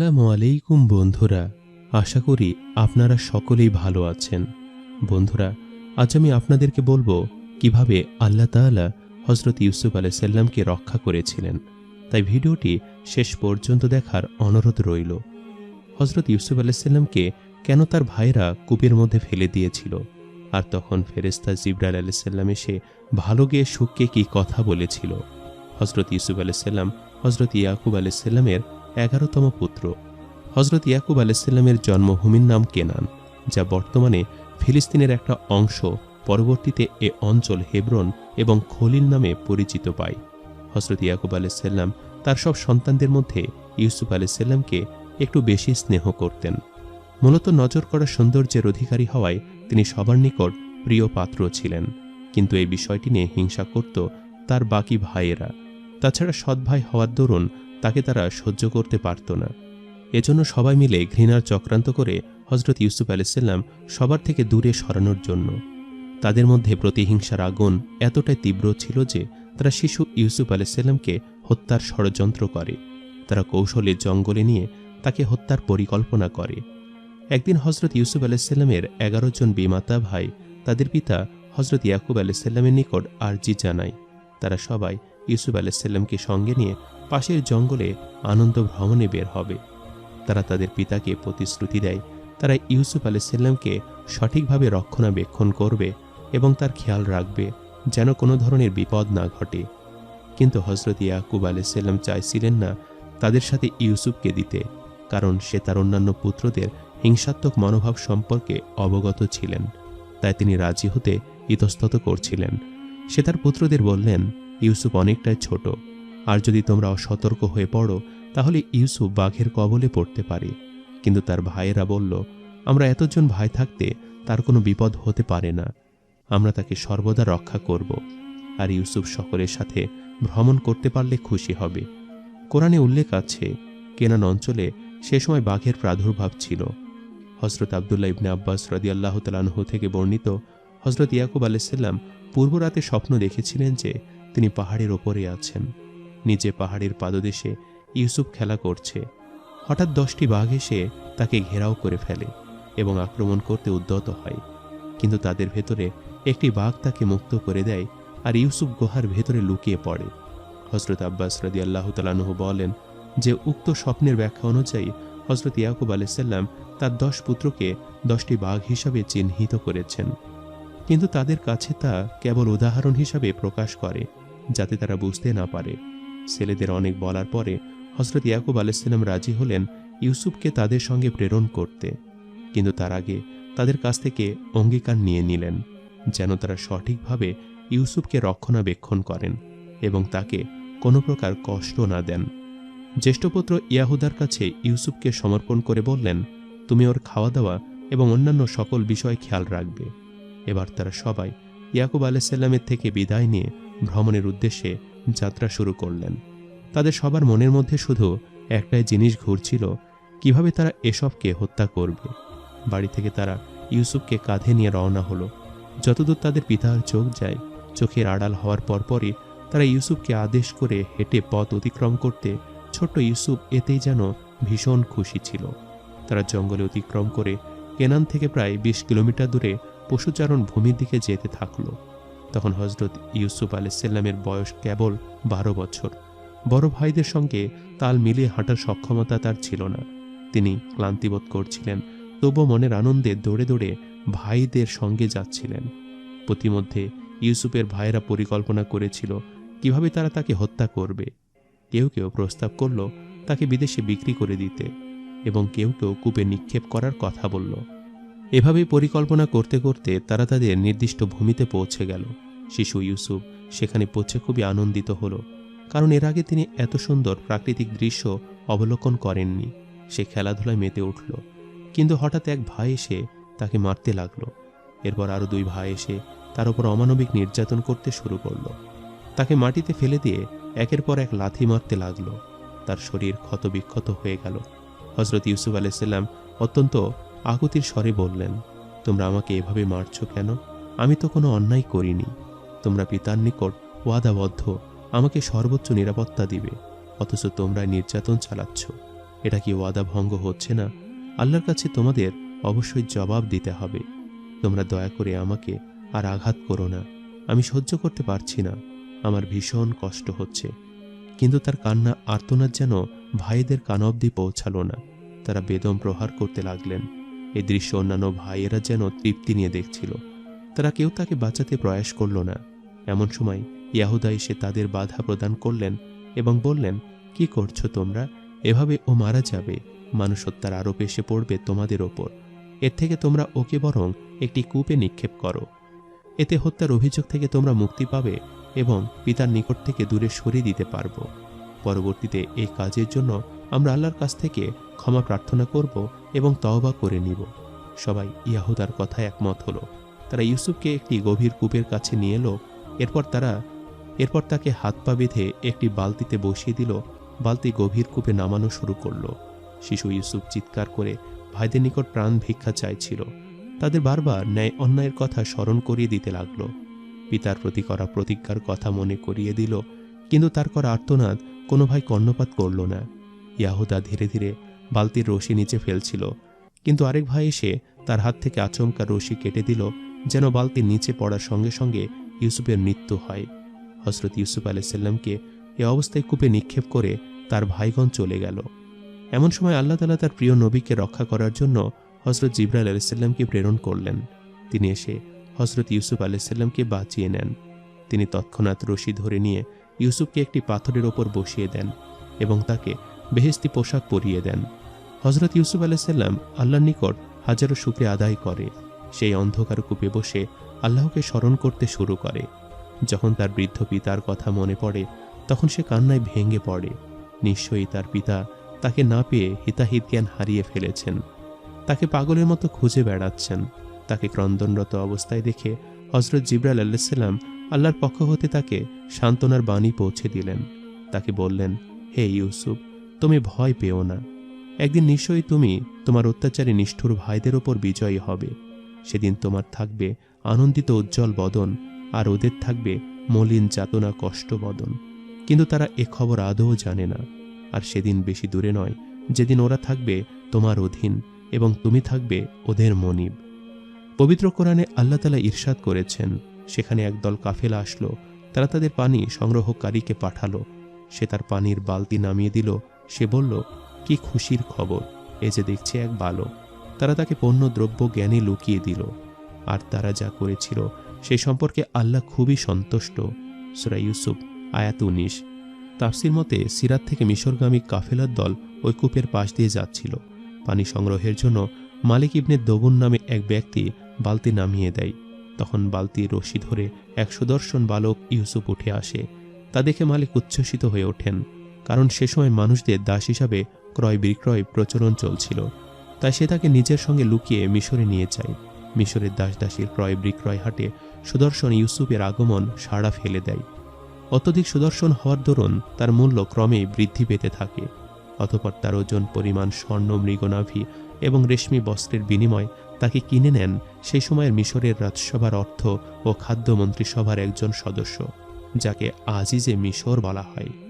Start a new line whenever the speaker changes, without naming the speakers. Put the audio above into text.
আসসালামু আলাইকুম বন্ধুরা, আশা করি আপনারা সকলেই ভালো আছেন। বন্ধুরা, আজ আমি আপনাদেরকে বলব কীভাবে আল্লাহ তাআলা হজরত ইউসুফ আলাইসাল্লামকে রক্ষা করেছিলেন। তাই ভিডিওটি শেষ পর্যন্ত দেখার অনুরোধ রইল। হজরত ইউসুফ আলাইসাল্লামকে কেন তার ভাইরা কূপের মধ্যে ফেলে দিয়েছিল? আর তখন ফেরেস্তা জিব্রাইল আলাইসাল্লাম এসে ভালো গিয়ে সুখকে কি কথা বলেছিল? হজরত ইউসুফ আলাইসাল্লাম হজরত ইয়াকুব আলাইসাল্লামের এগারোতম পুত্র। হজরত ইয়াকুব আলাইসাল্লামের জন্মভূমির নাম কেনান, যা বর্তমানে ফিলিস্তিনের একটা অংশ, পরবর্তীতে এ অঞ্চল হেব্রন এবং খলিল নামে পরিচিত পায়। হজরত ইয়াকুব আলাইসাল্লাম তার সব সন্তানদের মধ্যে ইউসুফ আলাইসাল্লামকে একটু বেশি স্নেহ করতেন। মূলত নজর করা সৌন্দর্যের অধিকারী হওয়ায় তিনি সবার নিকট প্রিয় পাত্র ছিলেন, কিন্তু এই বিষয়টি নিয়ে হিংসা করত তার বাকি ভাইয়েরা। তাছাড়া সৎ ভাই হওয়ার দরুন তাকে তারা সহ্য করতে পারত না। এজন্য সবাই মিলে ঘৃণার চক্রান্ত করে হজরত ইউসুফ আলাইসাল্লাম সবার থেকে দূরে সরানোর জন্য। তাদের মধ্যে প্রতিহিংসার আগুন এতটাই তীব্র ছিল যে তারা শিশু ইউসুফ আলাইসাল্লামকে হত্যার ষড়যন্ত্র করে। তারা কৌশলে জঙ্গলে নিয়ে তাকে হত্যার পরিকল্পনা করে। একদিন হজরত ইউসুফ আলাইসাল্লামের এগারো জন বিমাতা ভাই তাদের পিতা হজরত ইয়াকুব আলাইসাল্লামের নিকট আর্জি জানায়। তারা সবাই ইউসুফ আলাইসাল্লামকে সঙ্গে নিয়ে পাশের জঙ্গলে আনন্দ ভ্রমণে বের হবে। তারা তাদের পিতাকে প্রতিশ্রুতি দেয়। তারা ইউসুফ আলাইসাল্লামকে সঠিকভাবে রক্ষণাবেক্ষণ করবে এবং তার খেয়াল রাখবে যেন কোনো ধরনের বিপদ না ঘটে। কিন্তু হজরত ইয়াকুব আলাইসাল্লাম চাইছিলেন না তাদের সাথে ইউসুফকে দিতে, কারণ সে তার অন্যান্য পুত্রদের হিংসাত্মক মনোভাব সম্পর্কে অবগত ছিলেন। তাই তিনি রাজি হতে ইতস্তত করছিলেন। সে তার পুত্রদের বললেন, ইউসুফ অনেকটাই ছোট। আর যদি তোমরা অসতর্ক হয়ে পড়ো, তাহলে ইউসুফ বাঘের কবলে পড়তে পারে। কিন্তু তার ভাইয়েরা বলল, আমরা এতজন ভাই থাকতে তার কোনো বিপদ হতে পারে না। আমরা তাকে সর্বদা রক্ষা করব। আর ইউসুফ সকলের সাথে ভ্রমণ করতে পারলে খুশি হবে। কোরআনে উল্লেখ আছে, কেনান অঞ্চলে সে সময় বাঘের প্রাদুর্ভাব ছিল। হজরত আবদুল্লাহ ইবনে আব্বাস রদি আল্লাহ তালানহু থেকে বর্ণিত হজরত ইয়াকুব আলাইসাল্লাম পূর্ব রাতে স্বপ্ন দেখেছিলেন যে তিনি পাহাড়ের ওপরে আছেন। নিচে পাহাড়ের পাদদেশে ইউসুফ খেলা করছে। হঠাৎ দশটি বাঘ এসে তাকে ঘেরাও করে ফেলে এবং আক্রমণ করতে উদ্যত হয়। কিন্তু তাদের ভেতরে একটি বাঘ তাকে মুক্ত করে দেয় আর ইউসুফ গুহার ভেতরে লুকিয়ে পড়ে। হজরত আব্বাস রদি আল্লাহ তালানহ বলেন যে, উক্ত স্বপ্নের ব্যাখ্যা অনুযায়ী হজরত ইয়াকুব আলাইসাল্লাম তার দশ পুত্রকে দশটি বাঘ হিসাবে চিহ্নিত করেছেন। কিন্তু তাদের কাছে তা কেবল উদাহরণ হিসাবে প্রকাশ করে, যাতে তারা বুঝতে না পারে। ছেলেদের অনেক বলার পরে হজরত ইয়াকুব আলাইসাল্লাম রাজি হলেন ইউসুফকে তাদের সঙ্গে প্রেরণ করতে। কিন্তু তার আগে তাদের কাছ থেকে অঙ্গীকার নিয়ে নিলেন, যেন তারা সঠিকভাবে ইউসুফকে রক্ষণাবেক্ষণ করেন এবং তাকে কোনো প্রকার কষ্ট না দেন। জ্যেষ্ঠপুত্র ইয়াহুদার কাছে ইউসুফকে সমর্পণ করে বললেন, তুমি ওর খাওয়া দাওয়া এবং অন্যান্য সকল বিষয় খেয়াল রাখবে। এবার তারা সবাই ইয়াকুব আলাইসাল্লামের থেকে বিদায় নিয়ে ভ্রমণের উদ্দেশ্যে যাত্রা শুরু করলেন। তাদের সবার মনের মধ্যে শুধু একটাই জিনিস ঘুরছিল, কীভাবে তারা এসবকে হত্যা করবে। বাড়ি থেকে তারা ইউসুফকে কাঁধে নিয়ে রওনা হলো। যতদূর তাদের পিতার চোখ যায়, চোখের আড়াল হওয়ার পরপরই তারা ইউসুফকে আদেশ করে হেঁটে পথ অতিক্রম করতে ছোট্ট ইউসুফ এতেই যেন ভীষণ খুশি ছিল। তারা জঙ্গলে অতিক্রম করে কেনান থেকে প্রায় বিশ কিলোমিটার দূরে পশুচারণ ভূমির দিকে যেতে থাকল। তখন হজরত ইউসুফ আলাইসাল্লামের বয়স কেবল বারো বছর। বড় ভাইদের সঙ্গে তাল মিলিয়ে হাঁটার সক্ষমতা তার ছিল না। তিনি ক্লান্তিবোধ করছিলেন তবু মনের আনন্দে দৌড়ে দৌড়ে ভাইদের সঙ্গে যাচ্ছিলেন। প্রতিমধ্যে ইউসুফের ভাইয়েরা পরিকল্পনা করেছিল, কীভাবে তারা তাকে হত্যা করবে। কেউ কেউ প্রস্তাব করল, তাকে বিদেশে বিক্রি করে দিতে এবং কেউ কেউ কূপে নিক্ষেপ করার কথা বলল। এভাবেই পরিকল্পনা করতে করতে তারা তাদের নির্দিষ্ট ভূমিতে পৌঁছে গেল। শিশু ইউসুফ সেখানে পৌঁছে খুবই আনন্দিত হলো, কারণ এর আগে তিনি এত সুন্দর প্রাকৃতিক দৃশ্য অবলোকন করেননি। সে খেলাধুলায় মেতে উঠল, কিন্তু হঠাৎ এক ভাই এসে তাকে মারতে লাগল। এরপর আরও দুই ভাই এসে তার উপর অমানবিক নির্যাতন করতে শুরু করল। তাকে মাটিতে ফেলে দিয়ে একের পর এক লাথি মারতে লাগল। তার শরীর ক্ষতবিক্ষত হয়ে গেল। হজরত ইউসুফ আলাইসাল্লাম অত্যন্ত আকুতির স্বরে বললেন, তোমরা আমাকে এভাবে মারছ কেন? আমি তো কোনো অন্যায় করিনি। তোমরা পিতার নিকট ওয়াদাবদ্ধ, আমাকে সর্বোচ্চ নিরাপত্তা দিবে, অথচ তোমরা নির্যাতন চালাচ্ছ। এটা কি ওয়াদা ভঙ্গ হচ্ছে না? আল্লাহর কাছে তোমাদের অবশ্যই জবাব দিতে হবে। তোমরা দয়া করে আমাকে আর আঘাত করো না। আমি সহ্য করতে পারছি না। আমার ভীষণ কষ্ট হচ্ছে। কিন্তু তার কান্না আর্তনাদ যেন ভাইদের কান অবধি পৌঁছালো না। তারা বেদম প্রহার করতে লাগলেন। এই দৃশ্য অন্যান্য ভাইয়েরা যেন তৃপ্তি নিয়ে দেখছিল। তারা কেউ তাকে বাঁচাতে প্রয়াস করল না। এমন সময় ইয়াহুদা এসে তাদের বাধা প্রদান করলেন এবং বললেন, কি করছ তোমরা? এভাবে ও মারা যাবে। মানুষ হত্যার আরোপ এসে পড়বে তোমাদের ওপর। এর থেকে তোমরা ওকে বরং একটি কূপে নিক্ষেপ করো। এতে হত্যার অভিযোগ থেকে তোমরা মুক্তি পাবে এবং পিতার নিকট থেকে দূরে সরিয়ে দিতে পারব। পরবর্তীতে এই কাজের জন্য আমরা আল্লাহর কাছ থেকে ক্ষমা প্রার্থনা করব এবং তওবা করে নিব। সবাই ইয়াহুদার কথায় একমত হলো। তারা ইউসুফকে একটি গভীর কূপের কাছে নিয়ে এলো। এরপর তারা, এরপর তাকে হাত পা বেঁধে একটি বালতিতে বসিয়ে দিল। বালতি গভীর কূপে নামানো শুরু করল। শিশু ইউসুফ চিৎকার করে ভাইদের নিকট প্রাণ ভিক্ষা চাইছিল। তাদের বারবার ন্যায় অন্যায়ের কথা স্মরণ করিয়ে দিতে লাগল। পিতার প্রতি করা প্রতিজ্ঞার কথা মনে করিয়ে দিল। কিন্তু তার করা আর্তনাদ কোনো ভাই কর্ণপাত করল না। ইয়াহুদা ধীরে ধীরে বালতির রশি নিচে ফেলছিল। কিন্তু আরেক ভাই এসে তার হাত থেকে আচমকা রশি কেটে দিল, যেন বালতির নিচে পড়ার সঙ্গে সঙ্গে ইউসুফের মৃত্যু হয়। হজরত ইউসুফ আলাইসাল্লামকে এ অবস্থায় কূপে নিক্ষেপ করে তার ভাইগণ চলে গেল। এমন সময় আল্লাহ তালা তার প্রিয় নবীকে রক্ষা করার জন্য হজরত জিব্রাইল আলাইসাল্লামকে প্রেরণ করলেন। তিনি এসে হজরত ইউসুফ আলাইসাল্লামকে বাঁচিয়ে নেন। তিনি তৎক্ষণাৎ রশি ধরে নিয়ে ইউসুফকে একটি পাথরের ওপর বসিয়ে দেন এবং তাকে বেহেস্তি পোশাক পরিয়ে দেন। হজরত ইউসুফ আলাইসাল্লাম আল্লাহর নিকট হাজারো শুক্রে আদায় করে। সেই অন্ধকার কূপে বসে আল্লাহকে স্মরণ করতে শুরু করে। যখন তার বৃদ্ধ পিতার কথা মনে পড়ে, তখন সে কান্নায় ভেঙে পড়ে। নিশ্চয়ই তার পিতা তাকে না পেয়ে হিতাহিত জ্ঞান হারিয়ে ফেলেছেন। তাকে পাগলের মতো খুঁজে বেড়াচ্ছেন। তাকে ক্রন্দনরত অবস্থায় দেখে হজরত জিব্রাল আল্লাহাল্লাম আল্লাহর পক্ষ হতে তাকে সান্ত্বনার বাণী পৌঁছে দিলেন। তাকে বললেন, হে ইউসুফ তুমি ভয় পেও না। একদিন নিশ্চয়ই তুমি তোমার অত্যাচারী নিষ্ঠুর ভাইদের ওপর বিজয়ী হবে। সেদিন তোমার থাকবে আনন্দিত উজ্জ্বল বদন, আর ওদের থাকবে মলিন যাতনা কষ্ট বদন। কিন্তু তারা এ খবর আদৌ জানে না। আর সেদিন বেশি দূরে নয়, যেদিন ওরা থাকবে তোমার অধীন এবং তুমি থাকবে ওদের মনিব। পবিত্র কোরআনে আল্লাহ তালা ইরশাদ করেছেন, সেখানে একদল কাফেলা আসলো, তারা তাদের পানি সংগ্রহকারীকে পাঠালো। সে তার পানির বালতি নামিয়ে দিল সে বলল, কি খুশির খবর, এ যে দেখছে এক বালো তারা তাকে পণ্য দ্রব্য জ্ঞানে লুকিয়ে দিল। আর তারা যা করেছিল, সে সম্পর্কে আল্লাহ খুবই সন্তুষ্ট। সুরা ইউসুফ, আয়াত উনিশ। তাফসির মতে, সিরাত থেকে মিশরগামী কাফেলার দল ওই কূপের পাশ দিয়ে যাচ্ছিল। পানি সংগ্রহের জন্য মালিক ইবনে দবুন নামে এক ব্যক্তি বালতি নামিয়ে দেয়। তখন বালতি রশি ধরে এক সুদর্শন বালক ইউসুফ উঠে আসে। তা দেখে মালিক উচ্ছ্বসিত হয়ে ওঠেন। কারণ সে সময় মানুষদের দাস হিসাবে ক্রয় বিক্রয় প্রচলন চলছিল। তাই সে তাকে নিজের সঙ্গে লুকিয়ে মিশরে নিয়ে যায়। মিশরের দাস দাসীর ক্রয় বিক্রয় হাটে সুদর্শন ইউসুফের আগমন সাড়া ফেলে দেয়। অত্যধিক সুদর্শন হওয়ার দরুন তার মূল্য ক্রমেই বৃদ্ধি পেতে থাকে। অতপর তার ওজন, পরিমাণ, স্বর্ণ, মৃগনাভি এবং রেশমি বস্ত্রের বিনিময় তাকে কিনে নেন সেই সময়ের মিশরের রাজসভার অর্থ ও খাদ্য মন্ত্রিসভার একজন সদস্য, যাকে আজিজে মিশর বলা হয়।